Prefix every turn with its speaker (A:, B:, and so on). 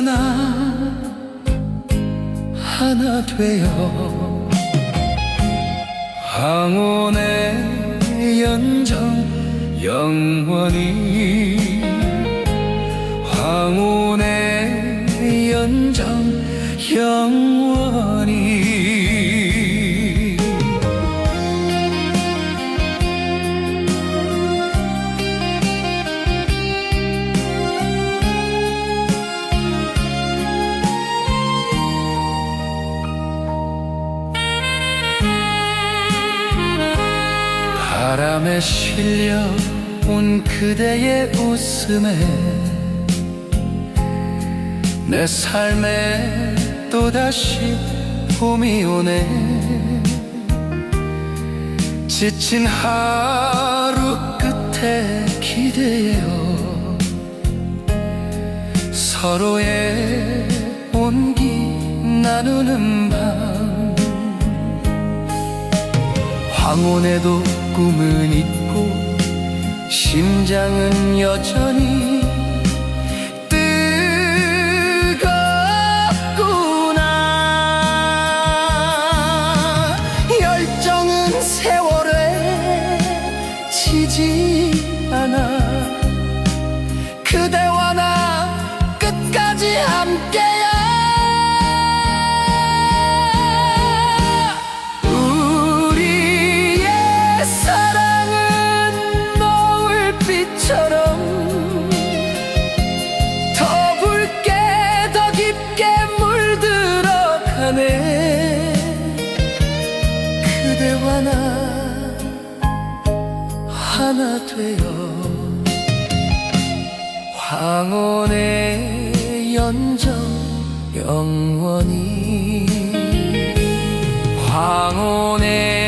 A: 일어나 하나 되어 황혼의 연정 영원히. 황혼의 연정 영원히. 바람에 실려 온 그대의 웃음에 내 삶에 또다시 봄이 오네. 지친 하루 끝에 기대어 서로의 온기 나누는 밤 황혼에도 꿈은 있고 심장은 여전히 뜨겁구나. 열정은 세월에 지지 않아. 그대와 그대와 나 하나 되어 황혼의 연정 영원히 황혼의